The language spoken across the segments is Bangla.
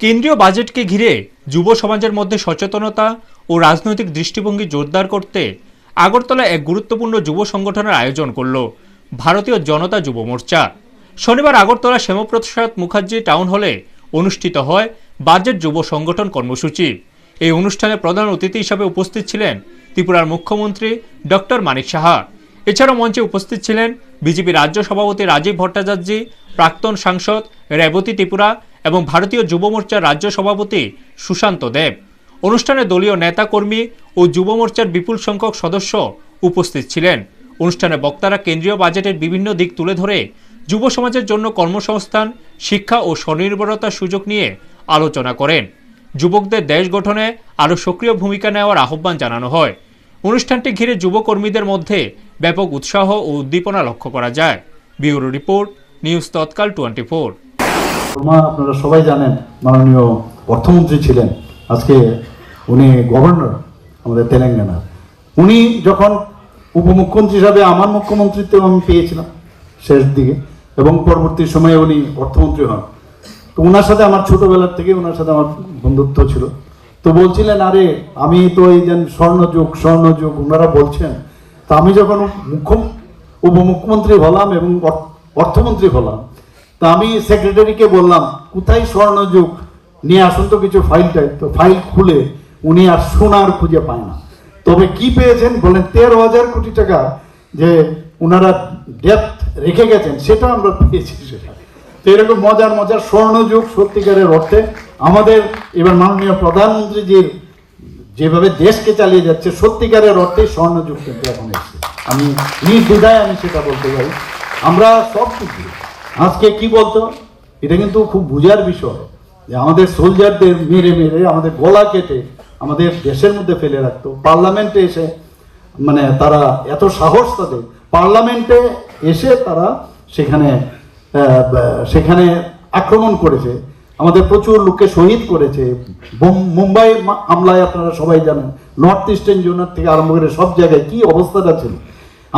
কেন্দ্রীয় বাজেটকে ঘিরে যুব সমাজের মধ্যে সচেতনতা ও রাজনৈতিক দৃষ্টিভঙ্গি জোরদার করতে আগরতলা এক গুরুত্বপূর্ণ যুব সংগঠনের আয়োজন করল ভারতীয় জনতা যুব মোর্চা। শনিবার আগরতলা শ্যামপ্রসাদ মুখার্জি টাউন হলে অনুষ্ঠিত হয় বাজেট যুব সংগঠন কর্মসূচি। এই অনুষ্ঠানে প্রধান অতিথি হিসাবে উপস্থিত ছিলেন ত্রিপুরার মুখ্যমন্ত্রী ডক্টর মানিক সাহা। এছাড়াও মঞ্চে উপস্থিত ছিলেন বিজেপি রাজ্য সভাপতি রাজীব ভট্টাচার্য, প্রাক্তন সাংসদ রেবতী ত্রিপুরা এবং ভারতীয় যুব মোর্চার রাজ্য সভাপতি সুশান্ত দেব। অনুষ্ঠানে দলীয় নেতাকর্মী ও যুব মোর্চার বিপুল সংখ্যক সদস্য উপস্থিত ছিলেন। অনুষ্ঠানে বক্তারা কেন্দ্রীয় বাজেটের বিভিন্ন দিক তুলে ধরে যুব সমাজের জন্য কর্মসংস্থান, শিক্ষা ও স্বনির্ভরতার সুযোগ নিয়ে আলোচনা করেন। যুবকদের দেশ গঠনে আরও সক্রিয় ভূমিকা নেওয়ার আহ্বান জানানো হয়। অনুষ্ঠানটি ঘিরে যুবকর্মীদের মধ্যে ব্যাপক উৎসাহ ও উদ্দীপনা লক্ষ্য করা যায়। Bureau report, news Tatkal twenty Sharma আপনারা সবাই জানেন, মাননীয় অর্থমন্ত্রী ছিলেন। আজকে উনি গভর্নর আমাদের তেলেঙ্গানার উনি যখন উপমুখ্যমন্ত্রী হিসাবে আমার মুখ্যমন্ত্রীত্ব আমি পেয়েছিলাম শেষ দিকে, এবং পরবর্তী সময়ে উনি অর্থমন্ত্রী হন। তো ওনার সাথে আমার ছোটোবেলার থেকে ওনার সাথে আমার বন্ধুত্ব ছিল। তো বলছিলেন, আরে, আমি তো এই যে স্বর্ণযুগ স্বর্ণযুগ ওনারা বলছেন, তা আমি যখন মুখ্য, উপমুখ্যমন্ত্রী হলাম এবং অর্থমন্ত্রী হলাম তা আমি সেক্রেটারিকে বললাম, কোথায় স্বর্ণযুগ? নিয়ে আসুন তো কিছু ফাইলটাই তো ফাইল খুলে উনি আর সোনার খুঁজে পায় না। তবে কি পেয়েছেন? বলেন, তেরো হাজার কোটি টাকা যে ওনারা ডেপথ রেখে গেছেন, সেটা আমরা পেয়েছি সেটা তো এরকম মজার মজার স্বর্ণযুগ সত্যিকারের অর্থে আমাদের এবার মাননীয় প্রধানমন্ত্রীজির যেভাবে দেশকে চালিয়ে যাচ্ছে, সত্যিকারের অর্থে স্বর্ণযুগ কিন্তু এখন এসেছে। আমি নির্দ্বিধায় আমি সেটা বলতে পারি। আমরা সব কিছু আজকে কি বলতো? এটা কিন্তু খুব বুঝার বিষয় যে আমাদের সোলজারদের মেরে মেরে আমাদের গলা কেটে আমাদের দেশের মধ্যে ফেলে রাখতো। পার্লামেন্টে এসে মানে তারা এত সাহস তাদের। পার্লামেন্টে এসে তারা সেখানে সেখানে আক্রমণ করেছে। আমাদের প্রচুর লোককে শহীদ করেছে। মুম্বাই হামলায় আপনারা সবাই জানেন। নর্থ ইস্টার্ন জোনার থেকে আরম্ভ করে সব জায়গায় কি অবস্থাটা ছিল।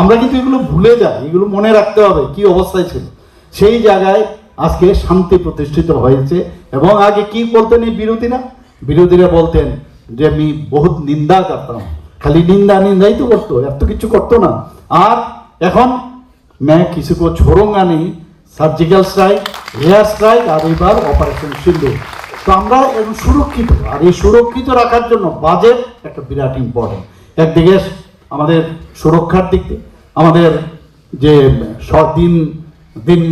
আমরা কিন্তু এগুলো ভুলে যাই। এগুলো মনে রাখতে হবে কি অবস্থায় ছিল। সেই জায়গায় আজকে শান্তি প্রতিষ্ঠিত হয়েছে এবং আগে কি বলতেন এই বিরোধীরা বিরোধীরা বলতেন যে আমি বহুত নিন্দা করতাম খালি নিন্দা নিন্দাই তো করতো এত কিছু করতো না আর এখন मैं किसी को छोड़ूंगा नहीं সার্জিক্যাল স্ট্রাইক এয়ার স্ট্রাইক আর এবার অপারেশন সিন্ধু তো আমরা এখন সুরক্ষিত আর এই সুরক্ষিত রাখার জন্য বাজেট একটা বিরাট ইম্পর্টেন্ট একদিকে আমাদের সুরক্ষার দিক দিয়ে আমাদের যে স- দিন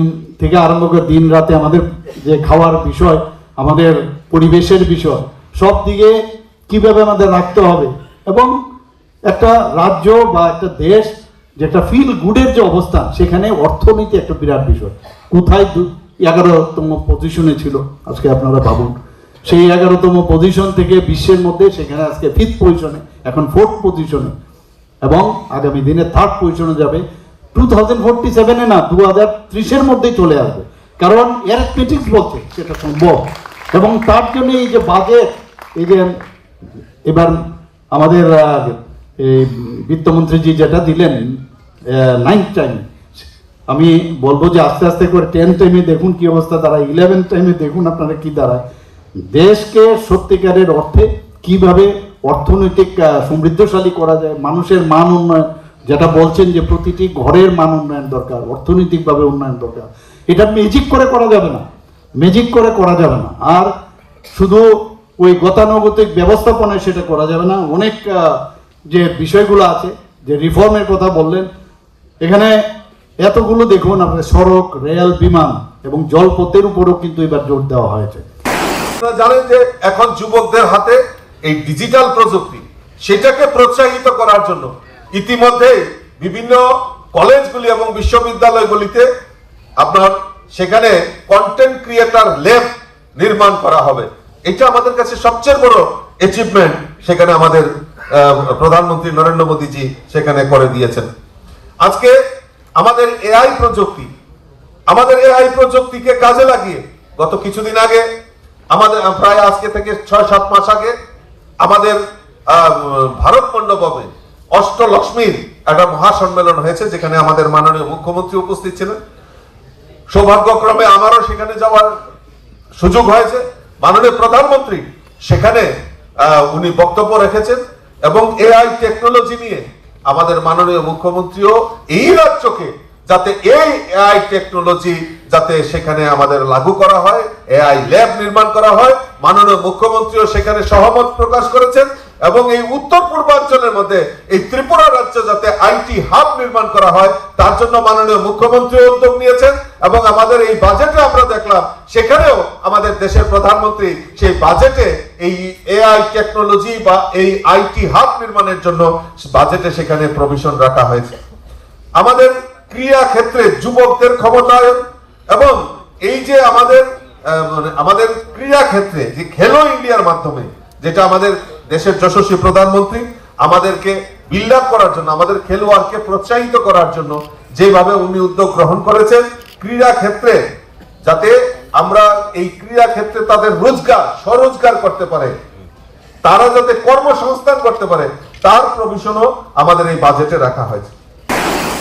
থেকে আরম্ভ করে দিন রাতে আমাদের যে খাওয়ার বিষয়, আমাদের পরিবেশের বিষয়, সব দিকে কীভাবে আমাদের রাখতে হবে এবং একটা রাজ্য বা একটা দেশ যেটা ফিল গুডের যে অবস্থান, সেখানে অর্থনীতি একটা বিরাট বিষয়। কোথায় এগারোতম পজিশনে ছিল, আজকে আপনারা ভাবুন। সেই এগারোতম পজিশন থেকে বিশ্বের মধ্যে সেখানে আজকে ফিফথ পজিশনে এখন ফোর্থ পজিশনে এবং আগামী দিনে থার্ড পজিশনে যাবে। টু থাউজেন্ড ফোরটি সেভেনে না দু হাজার ত্রিশের মধ্যেই চলে আসবে। কারণ অ্যারিথমেটিক্স বলছে সেটা সম্ভব। এবং তার জন্য এই যে বাজেট এই যে এবার আমাদের এই বিত্তমন্ত্রীজি যেটা দিলেন নাইন্থ টাইম আমি বলব যে আস্তে আস্তে করে টেন টাইমে দেখুন কি অবস্থা দাঁড়ায় ইলেভেন টাইমে দেখুন আপনারা কি দাঁড়ায়। দেশকে সত্যিকারের অর্থে কীভাবে অর্থনৈতিক সমৃদ্ধশালী করা যায়, মানুষের মান উন্নয়ন যেটা বলছেন যে প্রতিটি ঘরের মান উন্নয়ন দরকার, অর্থনৈতিকভাবে উন্নয়ন দরকার। এটা ম্যাজিক করে করা যাবে না। ম্যাজিক করে করা যাবে না। আর শুধু ওই গতানুগতিক ব্যবস্থাপনায় সেটা করা যাবে না। অনেক যে বিষয়গুলো আছে, যে রিফর্মের কথা বললেন, এখানে এতগুলো দেখুন, আপনার সড়ক, রেল, বিমান এবং জলপথের উপরেও কিন্তু এবার জোর দেওয়া হয়েছে। জানেন যে এখন যুবকদের হাতে এই ডিজিটাল প্রযুক্তি, সেটাকে প্রোৎসাহিত করার জন্য ইতিমধ্যে বিভিন্ন কলেজগুলি এবং বিশ্ববিদ্যালয়গুলিতে আপনার সেখানে কন্টেন্ট ক্রিয়েটার ল্যাব নির্মাণ করা হবে। এটা আমাদের কাছে সবচেয়ে বড় অ্যাচিভমেন্ট সেখানে আমাদের প্রধানমন্ত্রী নরেন্দ্র মোদীজি সেখানে করে দিয়েছেন। আজকে আমাদের এআই প্রযুক্তি, আমাদের এআই প্রযুক্তিকে কাজে লাগিয়ে গত কিছুদিন আগে আমাদের, প্রায় আজকে থেকে ছয় সাত মাস আগে আমাদের ভারত মণ্ডপে অষ্টলক্ষ্মীর একটা মহাসম্মেলন হয়েছে, যেখানে আমাদের মাননীয় মুখ্যমন্ত্রী উপস্থিত ছিলেন। সৌভাগ্যক্রমে আমারও সেখানে যাওয়ার সুযোগ হয়েছে। মাননীয় প্রধানমন্ত্রী সেখানে উনি বক্তব্য রেখেছেন এবং এআই টেকনোলজি নিয়ে আমাদের মাননীয় মুখ্যমন্ত্রীও এই রাজ্যকে যাতে এই এআই টেকনোলজি যাতে সেখানে আমাদের লাগু করা হয়, এআই ল্যাব নির্মাণ করা হয়। মাননীয় মুখ্যমন্ত্রীও সেখানে সহমত প্রকাশ করেছেন এবং এই উত্তর পূর্বাঞ্চলের মধ্যে এই ত্রিপুরা রাজ্য যাতে আইটি হাব নির্মাণ করা হয়, তার জন্য মাননীয় মুখ্যমন্ত্রী উদ্যোগ নিয়েছেন এবং আমাদের এই বাজেটে আমরা দেখলাম, সেখানেও আমাদের দেশের প্রধানমন্ত্রী সেই বাজেটে এই এআই টেকনোলজি বা এই আইটি হাব নির্মাণের জন্য বাজেটে সেখানে প্রভিশন রাখা হয়েছে। আমাদের ক্রিয়া ক্ষেত্রে যুবকদের ক্ষমতায়ন এবং এই যে আমাদের মানে আমাদের ক্রীড়া ক্ষেত্রে যে খেলো ইন্ডিয়ার মাধ্যমে, যেটা আমাদের দেশের যশস্বী প্রধানমন্ত্রী, আমাদেরকে বিল্ড আপ করার জন্য, আমাদের খেলোয়াড়কে প্রোৎসাহিত করার জন্য যেভাবে উনি উদ্যোগ গ্রহণ করেছেন, ক্রীড়া ক্ষেত্রে যাতে আমরা এই ক্রীড়া ক্ষেত্রে তাদের রোজগার, স্বরোজগার করতে পারে, তারা যাতে কর্মসংস্থান করতে পারে, তার প্রভিশনও আমাদের এই বাজেটে রাখা হয়েছে।